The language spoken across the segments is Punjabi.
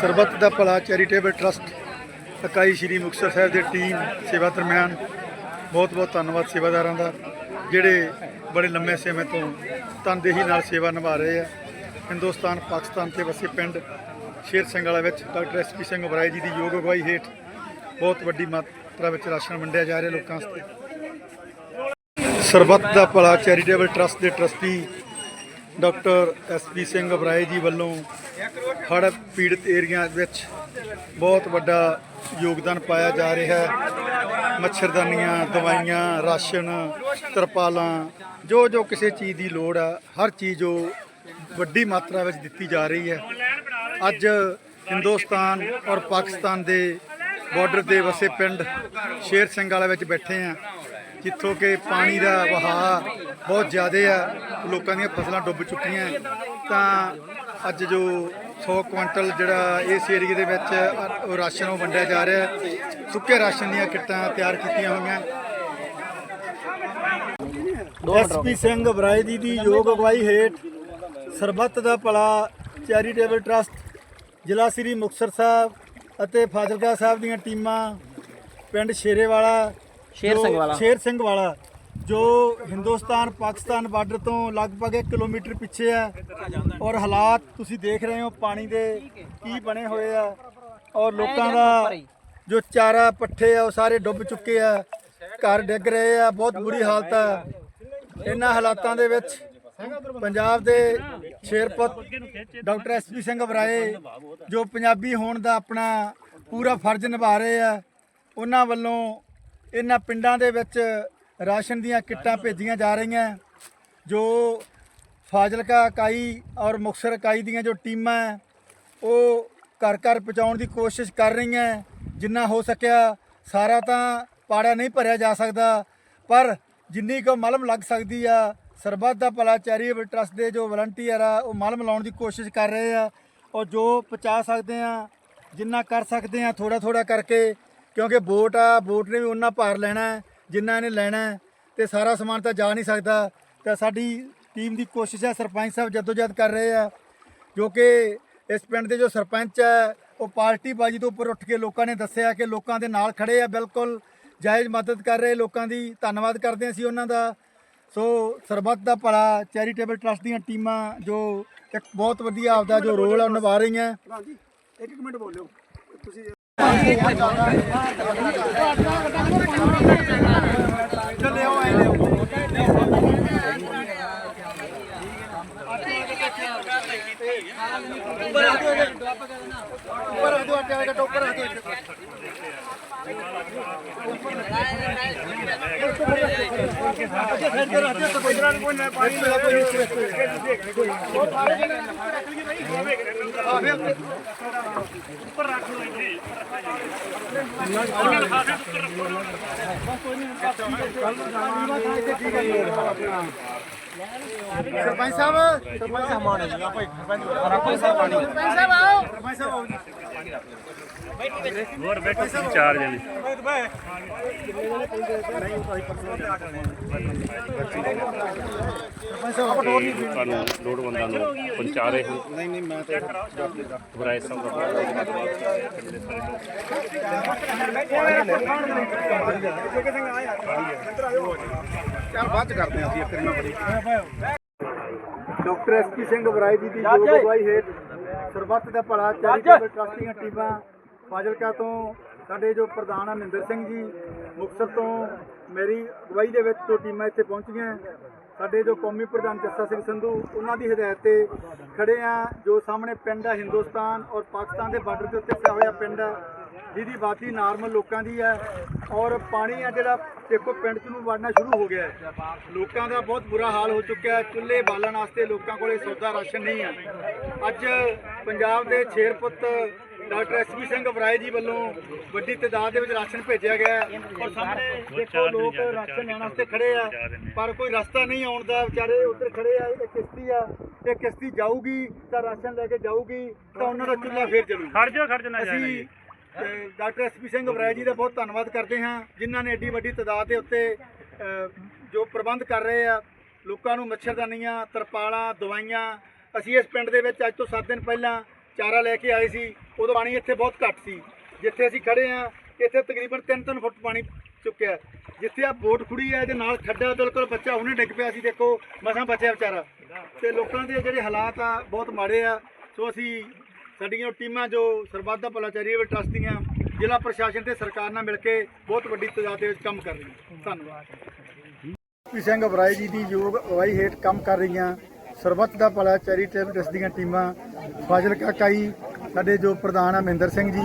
ਸਰਬੱਤ ਦਾ ਭਲਾ ਚੈਰੀਟੇਬਲ ਟਰਸਟ ਇਕਾਈ ਸ਼੍ਰੀ ਮੁਕਤਸਰ ਸਾਹਿਬ ਦੇ ਟੀਮ, ਸੇਵਾ ਦਰਮਿਆਨ, ਬਹੁਤ ਬਹੁਤ ਧੰਨਵਾਦ ਸੇਵਾਦਾਰਾਂ ਦਾ, ਜਿਹੜੇ ਬੜੇ ਲੰਮੇ ਸਮੇਂ ਤੋਂ ਤਨਦੇਹੀ ਨਾਲ ਸੇਵਾ ਨਿਭਾ ਰਹੇ ਆ। ਹਿੰਦੁਸਤਾਨ, ਪਾਕਿਸਤਾਨ ਤੇ ਵਸੇ ਪਿੰਡ ਸ਼ੇਰ ਸਿੰਘ ਵਾਲਾ ਵਿੱਚ ਡਾਕਟਰ ਐਸਪੀ ਸਿੰਘ ਬਰਾਏ ਜੀ ਦੀ ਯੋਗ ਅਗਵਾਈ ਹੇਠ ਬਹੁਤ ਵੱਡੀ ਮਾਤਰਾ ਵਿੱਚ ਰਾਸ਼ਨ ਵੰਡਿਆ ਜਾ ਰਿਹਾ ਲੋਕਾਂ ਵਾਸਤੇ। ਸਰਬੱਤ ਦਾ ਭਲਾ ਚੈਰੀਟੇਬਲ ਟਰਸਟ ਦੇ trustee doctor SP Singh Oberoi ji ਵੱਲੋਂ ਹੜ੍ਹ ਪੀੜਤ ਏਰੀਆ ਵਿੱਚ ਬਹੁਤ ਵੱਡਾ ਯੋਗਦਾਨ ਪਾਇਆ ਜਾ ਰਿਹਾ ਹੈ। ਮੱਛਰਦਾਨੀਆਂ, ਦਵਾਈਆਂ, ਰਾਸ਼ਨ, ਤਰਪਾਲਾਂ, ਜੋ ਜੋ ਕਿਸੇ ਚੀਜ਼ ਦੀ ਲੋੜ ਆ, ਹਰ ਚੀਜ਼ ਉਹ ਵੱਡੀ ਮਾਤਰਾ ਵਿੱਚ ਦਿੱਤੀ ਜਾ ਰਹੀ ਹੈ। ਅੱਜ ਹਿੰਦੁਸਤਾਨ ਔਰ ਪਾਕਿਸਤਾਨ ਦੇ ਬਾਰਡਰ ਦੇ ਵਸੇ ਪਿੰਡ ਸ਼ੇਰ ਸਿੰਘ ਵਾਲਾ ਵਿੱਚ ਬੈਠੇ ਆ ਜਿੱਥੋਂ ਕਿ ਪਾਣੀ ਦਾ ਵਹਾਅ ਬਹੁਤ ਜ਼ਿਆਦਾ ਆ, ਲੋਕਾਂ ਦੀਆਂ ਫਸਲਾਂ ਡੁੱਬ ਚੁੱਕੀਆਂ। ਤਾਂ ਅੱਜ ਜੋ 100 ਕੁਇੰਟਲ ਜਿਹੜਾ ਇਸ ਏਰੀਏ ਦੇ ਵਿੱਚ ਉਹ ਰਾਸ਼ਨ ਉਹ ਵੰਡਿਆ ਜਾ ਰਿਹਾ ਸੁੱਕੇ ਰਾਸ਼ਨ ਦੀਆਂ ਕਿੱਟਾਂ ਤਿਆਰ ਕੀਤੀਆਂ ਹੋਈਆਂ। ਐਸਪੀ ਸਿੰਘ ਬਰਾਏ ਜੀ ਦੀ ਯੋਗ ਅਗਵਾਈ ਹੇਠ ਸਰਬੱਤ ਦਾ ਭਲਾ ਚੈਰੀਟੇਬਲ ਟਰਸਟ, ਜ਼ਿਲ੍ਹਾ ਸ੍ਰੀ ਮੁਕਤਸਰ ਸਾਹਿਬ ਅਤੇ ਫਾਜ਼ਿਲਕਾ ਸਾਹਿਬ ਦੀਆਂ ਟੀਮਾਂ, ਪਿੰਡ ਸ਼ੇਰੇਵਾਲਾ ਸ਼ੇਰ ਸਿੰਘ ਵਾਲਾ। ਸ਼ੇਰ ਸਿੰਘ ਵਾਲਾ ਜੋ ਹਿੰਦੁਸਤਾਨ ਪਾਕਿਸਤਾਨ ਬਾਰਡਰ ਤੋਂ ਲਗਭਗ 1 ਕਿਲੋਮੀਟਰ ਪਿੱਛੇ ਹੈ ਔਰ ਹਾਲਾਤ ਤੁਸੀਂ ਦੇਖ ਰਹੇ ਹੋ ਪਾਣੀ ਦੇ ਕੀ ਬਣੇ ਹੋਏ ਆ ਔਰ ਲੋਕਾਂ ਦਾ ਜੋ ਚਾਰਾ ਪੱਠੇ ਆ ਉਹ ਸਾਰੇ ਡੁੱਬ ਚੁੱਕੇ ਆ ਘਰ ਡਿੱਗ ਰਹੇ ਆ ਬਹੁਤ ਬੁਰੀ ਹਾਲਤ ਆ ਇਹਨਾਂ ਹਾਲਾਤਾਂ ਦੇ ਵਿੱਚ ਪੰਜਾਬ ਦੇ ਸ਼ੇਰਪੁੱਤ ਡਾਕਟਰ ਐਸਪੀ ਸਿੰਘ ਬਰਾਏ ਜੋ ਪੰਜਾਬੀ ਹੋਣ ਦਾ ਆਪਣਾ ਪੂਰਾ ਫਰਜ਼ ਨਿਭਾ ਰਹੇ ਆ ਉਹਨਾਂ ਵੱਲੋਂ ਇਹਨਾਂ ਪਿੰਡਾਂ ਦੇ ਵਿੱਚ ਰਾਸ਼ਨ ਦੀਆਂ ਕਿੱਟਾਂ ਭੇਜੀਆਂ ਜਾ ਰਹੀਆਂ। ਜੋ ਫਾਜ਼ਿਲਕਾ ਇਕਾਈ ਔਰ ਮੁਕਤਸਰ ਇਕਾਈ ਦੀਆਂ ਜੋ ਟੀਮਾਂ ਉਹ ਘਰ ਘਰ ਪਹੁੰਚਾਉਣ ਦੀ ਕੋਸ਼ਿਸ਼ ਕਰ ਰਹੀਆਂ। ਜਿੰਨਾ ਹੋ ਸਕਿਆ ਸਾਰਾ ਤਾਂ ਪਾੜਾ ਨਹੀਂ ਭਰਿਆ ਜਾ ਸਕਦਾ, ਪਰ ਜਿੰਨੀ ਕੁ ਮਲਮ ਲੱਗ ਸਕਦੀ ਆ, ਸਰਬੱਤ ਦਾ ਭਲਾ ਚੈਰੀਟੇਬਲ ਟਰਸਟ ਦੇ ਜੋ ਵਲੰਟੀਅਰ ਆ, ਉਹ ਮਲਮ ਲਾਉਣ ਦੀ ਕੋਸ਼ਿਸ਼ ਕਰ ਰਹੇ ਆ। ਔਰ ਜੋ ਪਹੁੰਚਾ ਸਕਦੇ ਆ, ਜਿੰਨਾ ਕਰ ਸਕਦੇ ਆ ਥੋੜਾ ਥੋੜਾ ਕਰਕੇ ਕਿਉਂਕਿ ਬੋਟ ਆ ਬੋਟ ਨੇ ਵੀ ਉਹਨਾਂ ਭਾਰ ਲੈਣਾ ਜਿੰਨਾ ਇਹਨੇ ਲੈਣਾ ਹੈ, ਤੇ ਸਾਰਾ ਸਮਾਨ ਤਾਂ ਜਾ ਨਹੀਂ ਸਕਦਾ। ਤਾਂ ਸਾਡੀ ਟੀਮ ਦੀ ਕੋਸ਼ਿਸ਼ ਹੈ ਸਰਪੰਚ ਸਾਹਿਬ ਜਦੋਜਹਿਦ ਕਰ ਰਹੇ ਆ ਜੋ ਕਿ ਇਸ ਪਿੰਡ ਦੇ ਜੋ ਸਰਪੰਚ ਹੈ ਉਹ ਪਾਰਟੀ ਬਾਜੀ ਤੋਂ ਉੱਪਰ ਉੱਠ ਕੇ ਲੋਕਾਂ ਨੇ ਦੱਸਿਆ ਕਿ ਲੋਕਾਂ ਦੇ ਨਾਲ ਖੜੇ ਆ ਬਿਲਕੁਲ ਜਾਇਜ਼ ਮਦਦ ਕਰ ਰਹੇ ਲੋਕਾਂ ਦੀ ਧੰਨਵਾਦ ਕਰਦੇ ਹਾਂ ਅਸੀਂ ਉਹਨਾਂ ਦਾ। ਸੋ ਸਰਬੱਤ ਦਾ ਭਲਾ ਚੈਰੀਟੇਬਲ ਟਰਸਟ ਦੀਆਂ ਟੀਮਾਂ ਜੋ ਇੱਕ ਬਹੁਤ ਵਧੀਆ ਆਪਦਾ ਜੋ ਰੋਲ ਆ ਉਹ ਨਿਭਾ ਰਹੀਆਂ। ਇੱਕ ਇੱਕ ਮਿੰਟ ਬੋਲਿਓ। ਤੁਸੀਂ ਚੱਲੇ ਆਓ ਆਏ ਲਿਓ ਉੱਪਰ ਰੱਖ ਦਿਓ ਆਟੇ ਵਾਲੇ ਕੱਟੋ ਉੱਪਰ ਰੱਖ ਦਿਓ ਸਰਪੰਚ ਸਾਹਿਬ ਸਰਪੰਚ ਸਾਹਿਬ ਮਾਣੇ ਜੀ ਆਪਾਂ ਸਰਪੰਚ ਸਾਹਿਬ ਆਓ। ਸਰਪੰਚ ਸਾਹਿਬ ਆਓ ਹੋਰ ਬੈਠੋ ਤਿੰਨ ਚਾਰ ਜਣੇ। ਤੁਹਾਨੂੰ ਲੋੜਵੰਦਾਂ ਨੂੰ ਪਹੁੰਚਾ ਰਹੇ ਹੋ ਨਹੀਂ ਨਹੀਂ ਮੈਂ ਤਾਂ ਬਰਾਏ ਸਾਹਿਬ ਦਾ ਬਹੁਤ ਬਹੁਤ ਧੰਨਵਾਦ। ਦੇ ਬਾਅਦ ਕਰਦੇ ਹਾਂ ਅਸੀਂ ਇੱਕ ਦਿਨ ਬੜੀ ਡਾਕਟਰ ਐਸਪੀ ਸਿੰਘ ਬਰਾਈ ਜੀ ਦੀ ਯੋਗ ਅਗਵਾਈ ਹੇਠ ਸਰਬੱਤ ਦਾ ਭਲਾ ਚੈਰੀਟੇਬਲ ਟਰਸਟ ਦੀਆਂ ਟੀਮਾਂ ਫਾਜ਼ਿਲਕਾ ਤੋਂ ਸਾਡੇ ਜੋ ਪ੍ਰਧਾਨ ਆ ਸਿੰਘ ਜੀ, ਮੁਕਤਸਰ ਤੋਂ ਮੇਰੀ ਅਗਵਾਈ ਦੇ ਵਿੱਚ ਦੋ ਟੀਮਾਂ ਇੱਥੇ ਪਹੁੰਚੀਆਂ। ਸਾਡੇ ਜੋ ਕੌਮੀ ਪ੍ਰਧਾਨ ਜੱਸਾ ਸਿੰਘ ਸੰਧੂ, ਉਹਨਾਂ ਦੀ ਹਦਾਇਤ ਤੇ ਖੜੇ ਆ, ਜੋ ਸਾਹਮਣੇ ਪਿੰਡ ਆ ਹਿੰਦੁਸਤਾਨ ਔਰ ਪਾਕਿਸਤਾਨ ਦੇ ਬਾਰਡਰ ਦੇ ਉੱਤੇ ਪਿਆ ਹੋਇਆ ਪਿੰਡ ਆ, ਜਿਹਦੀ ਬਾਤੀ ਨਾਰਮਲ ਲੋਕਾਂ ਦੀ ਹੈ ਔਰ ਪਾਣੀ ਆ ਜਿਹੜਾ ਦੇਖੋ ਪਿੰਡ ਚ ਨੂੰ ਵੜਨਾ ਸ਼ੁਰੂ ਹੋ ਗਿਆ ਲੋਕਾਂ ਦਾ ਬਹੁਤ ਬੁਰਾ ਹਾਲ ਹੋ ਚੁੱਕਿਆ ਹੈ। ਚੁੱਲ੍ਹੇ ਬਾਲਣ ਵਾਸਤੇ ਲੋਕਾਂ ਕੋਲੇ ਸੌਦਾ ਰਾਸ਼ਨ ਨਹੀਂ ਹੈ। ਅੱਜ ਪੰਜਾਬ ਦੇ ਛੇਰਪੁੱਤ ਡਾਕਟਰ ਐਸਪੀ ਸਿੰਘ ਬਰਾਏ ਜੀ ਵੱਲੋਂ ਵੱਡੀ ਤਾਦਾਦ ਦੇ ਵਿੱਚ ਰਾਸ਼ਨ ਭੇਜਿਆ ਗਿਆ ਹੈ। ਔਰ ਸਾਹਮਣੇ ਦੇਖੋ ਲੋਕ ਰਾਸ਼ਨ ਲੈਣ ਵਾਸਤੇ ਖੜੇ ਆ ਪਰ ਕੋਈ ਰਸਤਾ ਨਹੀਂ ਆਉਣ ਦਾ। ਵਿਚਾਰੇ ਉੱਧਰ ਖੜੇ ਆ ਇਹ ਕਿਸ਼ਤੀ ਆ ਇਹ ਕਿਸ਼ਤੀ ਜਾਊਗੀ ਤਾਂ ਰਾਸ਼ਨ ਲੈ ਕੇ ਜਾਊਗੀ ਤਾਂ ਉਹਨਾਂ ਦਾ ਚੁੱਲ੍ਹਾ ਫੇਰ ਚੱਲੂ। ਖੜ ਜਾਓ ਖੜ ਜਾਣਾ ਅਸੀਂ ਅ, ਡਾਕਟਰ ਐਸਪੀ ਸਿੰਘ ਬਰਾਏ ਜੀ ਦਾ ਬਹੁਤ ਧੰਨਵਾਦ ਕਰਦੇ ਹਾਂ ਜਿਨ੍ਹਾਂ ਨੇ ਏਡੀ ਵੱਡੀ ਤਾਦਾਦ ਦੇ ਉੱਤੇ ਜੋ ਪ੍ਰਬੰਧ ਕਰ ਰਹੇ ਆ ਲੋਕਾਂ ਨੂੰ ਮੱਛਰਦਾਨੀਆਂ ਤਰਪਾਲਾਂ ਦਵਾਈਆਂ ਅਸੀਂ ਇਸ ਪਿੰਡ ਦੇ ਵਿੱਚ ਅੱਜ ਤੋਂ 7 ਦਿਨ ਪਹਿਲਾਂ ਚਾਰਾ ਲੈ ਕੇ ਆਏ ਸੀ। ਉਦੋਂ ਪਾਣੀ ਇੱਥੇ ਬਹੁਤ ਘੱਟ ਸੀ। ਜਿੱਥੇ ਅਸੀਂ ਖੜੇ ਆ ਇੱਥੇ ਤਕਰੀਬਨ 3-3 ਫੁੱਟ ਪਾਣੀ ਚੁੱਕਿਆ ਜਿੱਥੇ ਆ ਬੋਟ ਖੁੜੀ ਹੈ, ਇਹਦੇ ਨਾਲ ਖੱਡਾ ਬਿਲਕੁਲ ਬੱਚਾ ਹੁਣੇ ਡਿੱਗ ਪਿਆ ਸੀ, ਦੇਖੋ, ਮਸਾਂ ਬਚਿਆ ਵਿਚਾਰਾ। ਤੇ ਲੋਕਾਂ ਦੇ ਜਿਹੜੇ ਹਾਲਾਤ ਆ, ਬਹੁਤ ਮਾੜੇ ਆ। ਸੋ ਅਸੀਂ ਸਾਡੀਆਂ ਟੀਮਾਂ ਜੋ ਸਰਬੱਤ ਦਾ ਭਲਾ ਚੈਰੀਟੇਬਲ ਟਰਸਟ ਦੀਆਂ, ਜ਼ਿਲ੍ਹਾ ਪ੍ਰਸ਼ਾਸਨ ਤੇ ਸਰਕਾਰ ਨਾਲ ਮਿਲ ਕੇ ਬਹੁਤ ਵੱਡੀ ਤਾਦਾਦ ਦੇ ਵਿੱਚ ਕੰਮ ਕਰ ਰਹੀਆਂ। ਧੰਨਵਾਦ। ਪੀ ਸਿੰਘ ਅਬਰਾਏ ਜੀ ਦੀ ਯੋਗ ਅਗਵਾਈ ਹੇਠ ਕੰਮ ਕਰ ਰਹੀਆਂ ਸਰਬੱਤ ਦਾ ਭਲਾ ਚੈਰੀਟੇਬਲ ਟਰਸਟ ਦੀਆਂ ਟੀਮਾਂ, ਫਾਜ਼ਿਲਕਾ ਇਕਾਈ ਸਾਡੇ ਜੋ ਪ੍ਰਧਾਨ ਆ ਮਹਿੰਦਰ ਸਿੰਘ ਜੀ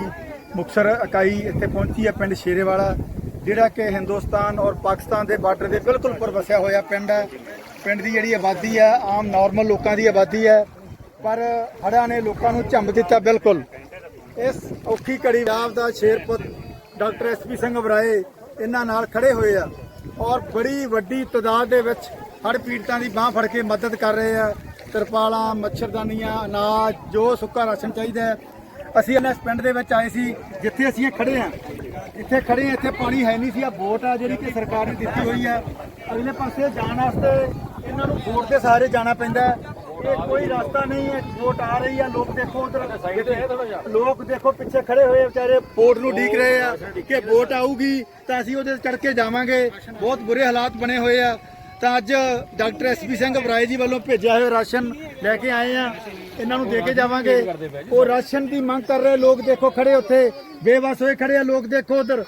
ਮੁਕਸਰ ਇਕਾਈ ਇੱਥੇ ਪਹੁੰਚੀ ਹੈ ਪਿੰਡ ਸ਼ੇਰੇਵਾਲਾ, ਜਿਹੜਾ ਕਿ ਹਿੰਦੁਸਤਾਨ ਔਰ ਪਾਕਿਸਤਾਨ ਦੇ ਬਾਰਡਰ ਦੇ ਬਿਲਕੁਲ ਉੱਪਰ ਵਸਿਆ ਹੋਇਆ ਪਿੰਡ ਹੈ। ਪਿੰਡ ਦੀ ਜਿਹੜੀ ਆਬਾਦੀ ਹੈ, ਆਮ ਨਾਰਮਲ ਲੋਕਾਂ ਦੀ ਆਬਾਦੀ ਹੈ, ਪਰ ਹੜ੍ਹਾਂ ਨੇ ਲੋਕਾਂ ਨੂੰ ਝੰਬ ਦਿੱਤਾ ਬਿਲਕੁਲ। ਇਸ ਔਖੀ ਘੜੀ ਪੰਜਾਬ ਦਾ ਸ਼ੇਰਪੁੱਤ ਡਾਕਟਰ ਐਸਪੀ ਸਿੰਘ ਅਬਰਾਏ ਇਹਨਾਂ ਨਾਲ ਖੜੇ ਹੋਏ ਆ ਔਰ ਬੜੀ ਵੱਡੀ ਤਾਦਾਦ ਦੇ ਵਿੱਚ ਹੜ੍ਹ ਪੀੜਤਾਂ ਦੀ ਬਾਹ ਫੜ ਕੇ ਮਦਦ ਕਰ ਰਹੇ ਆ। ਤਰਪਾਲਾਂ, ਮੱਛਰਦਾਨੀਆਂ, ਅਨਾਜ, ਜੋ ਸੁੱਕਾ ਰਾਸ਼ਨ ਚਾਹੀਦਾ ਹੈ। ਅਸੀਂ ਇਹਨਾਂ ਇਸ ਪਿੰਡ ਦੇ ਵਿੱਚ ਆਏ ਸੀ, ਜਿੱਥੇ ਅਸੀਂ ਇਹ ਖੜੇ ਆ ਇੱਥੇ ਖੜੇ ਆ ਇੱਥੇ ਪਾਣੀ ਹੈ ਨਹੀਂ ਸੀ। ਆ ਬੋਟ ਆ ਜਿਹੜੀ ਕਿ ਸਰਕਾਰ ਨੇ ਦਿੱਤੀ ਹੋਈ ਹੈ। ਅਗਲੇ ਪਾਸੇ ਜਾਣ ਵਾਸਤੇ ਇਹਨਾਂ ਨੂੰ ਬੋਟ ਦੇ ਸਾਰੇ ਜਾਣਾ ਪੈਂਦਾ ਹੈ। ਇਹ ਕੋਈ ਰਸਤਾ ਨਹੀਂ ਹੈ। ਬੋਟ ਆ ਰਹੀ ਆ। ਲੋਕ ਦੇਖੋ ਉਧਰ ਲੋਕ ਦੇਖੋ ਪਿੱਛੇ ਖੜੇ ਹੋਏ ਵਿਚਾਰੇ ਬੋਟ ਨੂੰ ਢੀਕ ਰਹੇ ਆ ਕਿ ਬੋਟ ਆਊਗੀ ਤਾਂ ਅਸੀਂ ਉਹਦੇ ਚੜ ਕੇ ਜਾਵਾਂਗੇ। ਬਹੁਤ ਬੁਰੇ ਹਾਲਾਤ ਬਣੇ ਹੋਏ ਆ। ਤਾਂ ਅੱਜ ਡਾਕਟਰ ਐਸਪੀ ਸਿੰਘ ਬਰਾਏ ਜੀ ਵੱਲੋਂ ਭੇਜਿਆ ਹੋਇਆ ਰਾਸ਼ਨ ਲੈ ਕੇ ਆਏ ਆ। ਇਹਨਾਂ ਨੂੰ ਦੇ ਕੇ ਜਾਵਾਂਗੇ। ਉਹ ਰਾਸ਼ਨ ਦੀ ਮੰਗ ਕਰ ਰਹੇ ਲੋਕ ਦੇਖੋ, ਖੜੇ ਉੱਥੇ। ਬੇਵਸ ਹੋਏ ਖੜੇ ਆ, ਲੋਕ ਦੇਖੋ ਉਧਰ।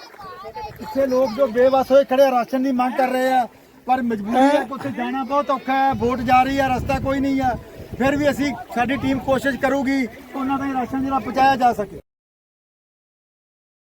ਇੱਥੇ ਲੋਕ ਜੋ ਬੇਵਸ ਹੋਏ ਖੜੇ ਆ, ਰਾਸ਼ਨ ਦੀ ਮੰਗ ਕਰ ਰਹੇ ਆ। ਪਰ ਮਜਬੂਰੀ ਹੈ ਕੁਝ ਜਾਣਾ ਬਹੁਤ ਔਖਾ ਹੈ। ਵੋਟ ਜਾ ਰਹੀ ਹੈ ਰਸਤਾ ਕੋਈ ਨਹੀਂ ਆ। ਫਿਰ ਵੀ ਅਸੀਂ ਸਾਡੀ ਟੀਮ ਕੋਸ਼ਿਸ਼ ਕਰੂਗੀ, ਉਹਨਾਂ ਦਾ ਰਾਸ਼ਨ ਜਿਹੜਾ ਪਹੁੰਚਾਇਆ ਜਾ ਸਕੇ।